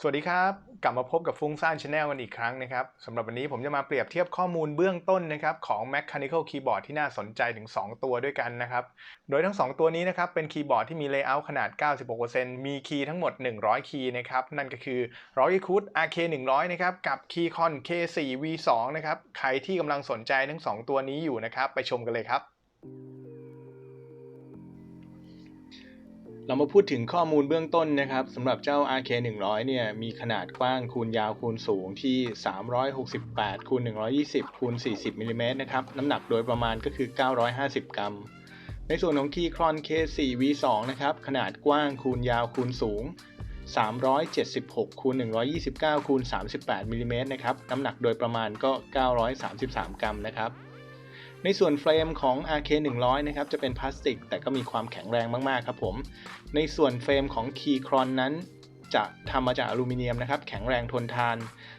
สวัสดีครับ กลับมาพบกับฟุ้งซ่านชาแนลกันอีกครั้งนะครับสำหรับวันนี้ผมจะมาเปรียบเทียบข้อมูลเบื้องต้นนะครับของ Mechanical Keyboard ที่น่าสนใจถึง 2 ตัวด้วยกันนะครับ โดยทั้ง 2 ตัวนี้นะครับเป็นคีย์บอร์ดที่มี Layout ขนาด 96%มีคีย์ทั้งหมด 100 คีย์นะครับ นั่นก็คือ Rocketcoot RK 100 นะครับกับ Keycon K4 V2 นะครับ ใครที่กำลังสนใจทั้ง 2 ตัวนี้อยู่นะครับ ไปชมกันเลยครับ เรามาพูดถึงข้อมูลเบื้องต้นนะครับสำหรับเจ้า RK 100เนี่ยมีขนาดกว้างคูณยาวคูณสูงที่ 368คูณ120คูณ40มิลลิเมตรนะครับน้ำหนักโดยประมาณก็คือ 950 กรัม ในส่วนของ Keychron K4 V2 นะครับขนาดกว้างคูณยาวคูณสูง 376คูณ129คูณ38มิลลิเมตรนะครับน้ำหนักโดยประมาณก็ 933 กรัมนะครับ ในส่วนเฟรมของ RK 100นะครับจะเป็นพลาสติก แต่ก็มีความแข็งแรงมากๆครับผม ในส่วนเฟรมของ Keychron นั้น จะทำมาจากอลูมิเนียมนะครับแข็งแรงทนทาน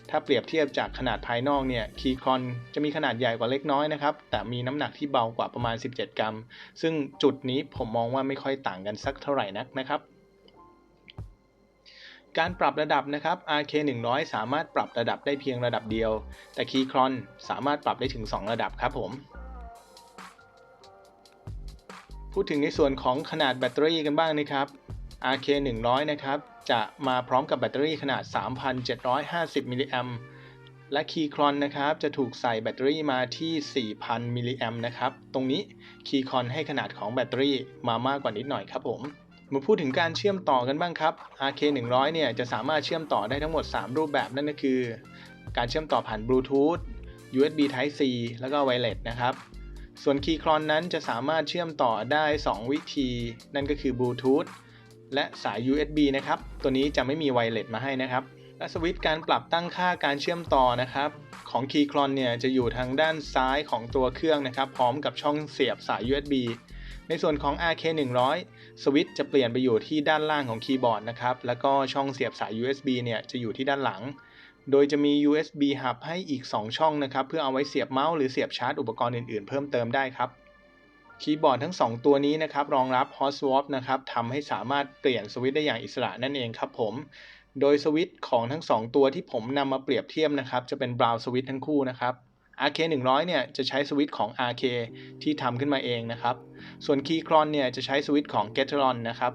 ถ้าเปรียบเทียบจากขนาดภายนอกเนี่ย Keychron จะมีขนาดใหญ่กว่าเล็กน้อยนะครับแต่มีน้ำหนักที่เบากว่าประมาณ 17 กรัม ซึ่งจุดนี้ผมมองว่าไม่ค่อยต่างกันสักเท่าไหร่นักนะครับการปรับระดับนะครับ RK 100 สามารถปรับระดับได้เพียงระดับเดียว แต่ Keychron สามารถปรับได้ถึง 2 ระดับครับผม พูดถึงในส่วนของขนาดแบตเตอรี่กันบ้างนะครับ RK 100 นะครับ จะมาพร้อมกับแบตเตอรี่ขนาด 3,750 มิลลิแอมและ Keychron นะครับ จะถูกใส่แบตเตอรี่มาที่ 4,000 มิลลิแอมนะครับ ตรงนี้ Keychron ให้ขนาดของแบตเตอรี่มามากกว่านิดหน่อยครับผม มาพูดถึงการเชื่อมต่อกันบ้างครับ RK 100 เนี่ยจะสามารถเชื่อมต่อได้ทั้งหมด 3 รูปแบบนั่นก็คือ การเชื่อมต่อผ่าน Bluetooth USB Type C แล้วก็ Wireless นะครับ ส่วน Keychron นั้นจะสามารถเชื่อมต่อได้ 2 วิธี นั่นก็คือ Bluetooth และสาย USB นะครับ ตัวนี้จะไม่มีไวเลสมาให้นะครับ และสวิตช์การปรับตั้งค่าการเชื่อมต่อนะครับ ของ Keychron เนี่ยจะอยู่ทางด้านซ้ายของตัวเครื่องนะครับ พร้อมกับช่องเสียบสาย USB ในส่วนของ RK 100 สวิตช์จะเปลี่ยนไปอยู่ที่ด้านล่างของคีย์บอร์ดนะครับ แล้วก็ช่องเสียบสาย USB เนี่ยจะอยู่ที่ด้านหลัง โดยจะมี USB hub ให้อีก 2 ช่องนะครับ เพื่อเอาไว้เสียบเมาส์หรือเสียบชาร์จอุปกรณ์อื่นๆ เพิ่มเติมได้ครับ คีย์บอร์ดทั้ง 2 ตัวนี้นะครับ รองรับ Hot Swap นะครับทำให้สามารถเปลี่ยนสวิตช์ได้อย่างอิสระนั่นเองครับผม โดยสวิตช์ของทั้ง 2 ตัวที่ผมนำมาเปรียบเทียบนะครับ จะเป็น Brown Switch ทั้งคู่นะครับ RK 100 เนี่ยจะใช้สวิตช์ของ RK ที่ทำขึ้นมาเองนะครับ ส่วน Keychron เนี่ยจะใช้สวิตช์ของ Gateron นะครับ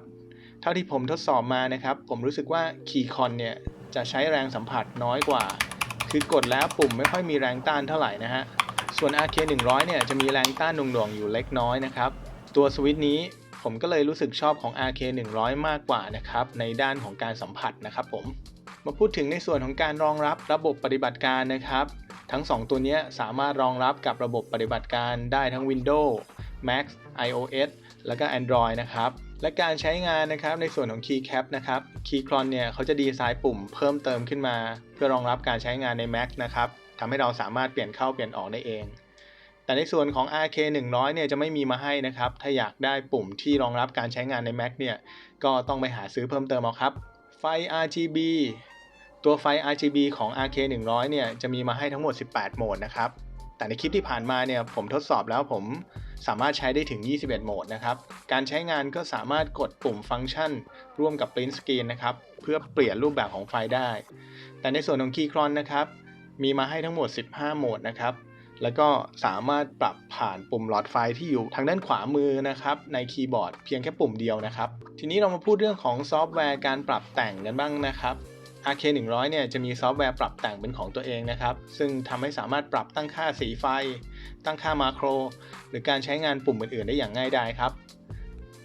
เท่าที่ผมทดสอบมานะครับ ผมรู้สึกว่า Keychron เนี่ย จะใช้แรงสัมผัสน้อยกว่า คือกดแล้วปุ่มไม่ค่อยมีแรงต้านเท่าไหร่นะฮะ ส่วน RK 100 เนี่ยจะมีแรงต้านหน่วงๆอยู่เล็กน้อยนะครับ ตัวสวิตช์นี้ผมก็เลยรู้สึกชอบของ RK 100 มากกว่านะครับ ในด้านของการสัมผัสนะครับผม มาพูดถึงในส่วนของการรองรับระบบปฏิบัติการนะครับ ทั้ง 2 ตัวนี้สามารถรองรับกับระบบปฏิบัติการได้ทั้ง Windows Mac iOS แล้วก็ Android นะครับ และการใช้งานนะครับในส่วนของ Keycap นะครับ Keychron เนี่ยเขาจะดีไซน์ปุ่มเพิ่มเติมขึ้นมา เพื่อรองรับการใช้งานใน Mac นะครับทำให้เราสามารถเปลี่ยนเข้าเปลี่ยนออกได้เอง แต่ในส่วนของ RK 100เนี่ยจะไม่มีมาให้นะครับ ถ้าอยากได้ปุ่มที่รองรับการใช้งานใน Mac เนี่ยก็ต้องไปหาซื้อเพิ่มเติมเอาครับ ไฟ RGB ตัวไฟ RGB ของ RK 100เนี่ยจะมีมาให้ทั้งหมด 18 โหมดนะครับ แต่ในคลิปที่ผ่านมาเนี่ยผมทดสอบแล้วผมสามารถใช้ได้ถึง 21 โหมดนะครับ การใช้งานก็สามารถกดปุ่มฟังก์ชัน ร่วมกับ Print Screen นะครับ เพื่อเปลี่ยนรูปแบบของไฟได้ แต่ในส่วนของ Keychron นะครับ มีมาให้ทั้งหมด 15 โหมดนะครับ แล้วก็สามารถปรับผ่านปุ่มหลอดไฟที่อยู่ทางด้านขวามือนะครับ ในคีย์บอร์ดเพียงแค่ปุ่มเดียวนะครับ ทีนี้เรามาพูดเรื่องของซอฟต์แวร์การปรับแต่งกันบ้างนะครับ RK 100เนี่ยจะมีซอฟต์แวร์ปรับแต่งเป็นของตัวเองนะครับ ซึ่งทำให้สามารถปรับตั้งค่าสีไฟ ตั้งค่ามาโคร หรือการใช้งานปุ่มอื่นๆ ได้อย่างง่ายดายครับ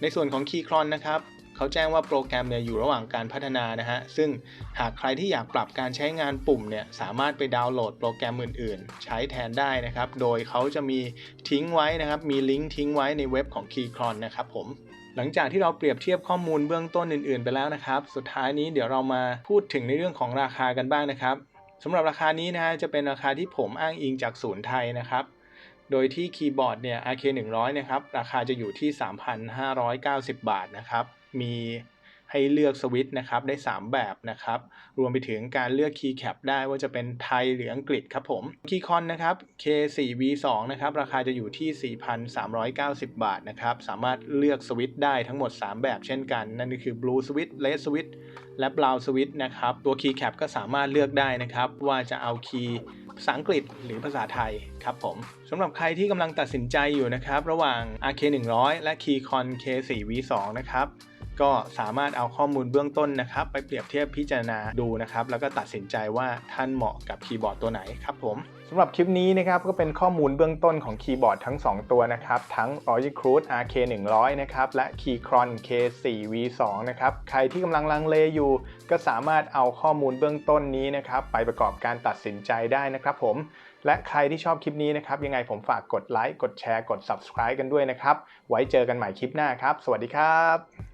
ในส่วนของ Keychron นะครับเขาแจ้งว่าโปรแกรมเนี่ยอยู่ระหว่างการพัฒนานะฮะ ซึ่งหากใครที่อยากปรับการใช้งานปุ่มเนี่ยสามารถไปดาวน์โหลดโปรแกรมอื่นๆ ใช้แทนได้นะครับ โดยเขาจะมีทิ้งไว้นะครับ มีลิงก์ทิ้งไว้ในเว็บของ Keychron นะครับผม หลังจากที่เราเปรียบเทียบข้อมูลเบื้องต้นอื่น ๆ ไปแล้วนะครับ สุดท้ายนี้เดี๋ยวเรามาพูดถึงในเรื่องของราคากันบ้างนะครับสำหรับราคานี้นะฮะจะเป็นราคาที่ผมอ้างอิงจากศูนย์ไทยนะครับ โดยที่คีย์บอร์ดเนี่ย RK 100นะครับราคาจะอยู่ที่ 3,590 บาทนะครับ มี ให้เลือกสวิตช์นะครับได้ 3 แบบนะครับ รวมไปถึงการเลือก Keycap ได้ว่าจะเป็นไทยหรืออังกฤษครับผม Keycon นนะครับ K4V2 นะครับ ราคาจะอยู่ที่ 4,390 บาทนะครับ สามารถเลือกสวิตช์ได้ทั้งหมด 3 แบบเช่นกัน นั่นก็คือ Blue Switch Red Switch และ Brown Switch นะครับ ตัว Keycap ก็สามารถเลือกได้นะครับ ว่าจะเอาคีย์ภาษาอังกฤษหรือภาษาไทยครับผมสำหรับใครที่กำลังตัดสินใจอยู่นะครับ ระหว่าง RK100 และ Keycon K4V2 นะครับ ก็สามารถเอาข้อมูลเบื้องต้นนะครับ ไปเปรียบเทียบพิจารณาดูนะครับ แล้วก็ตัดสินใจว่าท่านเหมาะกับคีย์บอร์ดตัวไหนครับผมสำหรับคลิปนี้นะครับก็เป็นข้อมูลเบื้องต้นของคีย์บอร์ดทั้ง 2 ตัวนะครับ ทั้ง Logicruit RK100 นะครับและ Keychron K4V2 นะครับใครที่กำลังลังเลอยู่ ก็สามารถเอาข้อมูลเบื้องต้นนี้นะครับ ไปประกอบการตัดสินใจได้นะครับผม และใครที่ชอบคลิปนี้นะครับ ยังไงผมฝากกดไลค์กดแชร์กด subscribe กันด้วยนะครับ ไว้เจอกันใหม่คลิปหน้าครับ สวัสดีครับ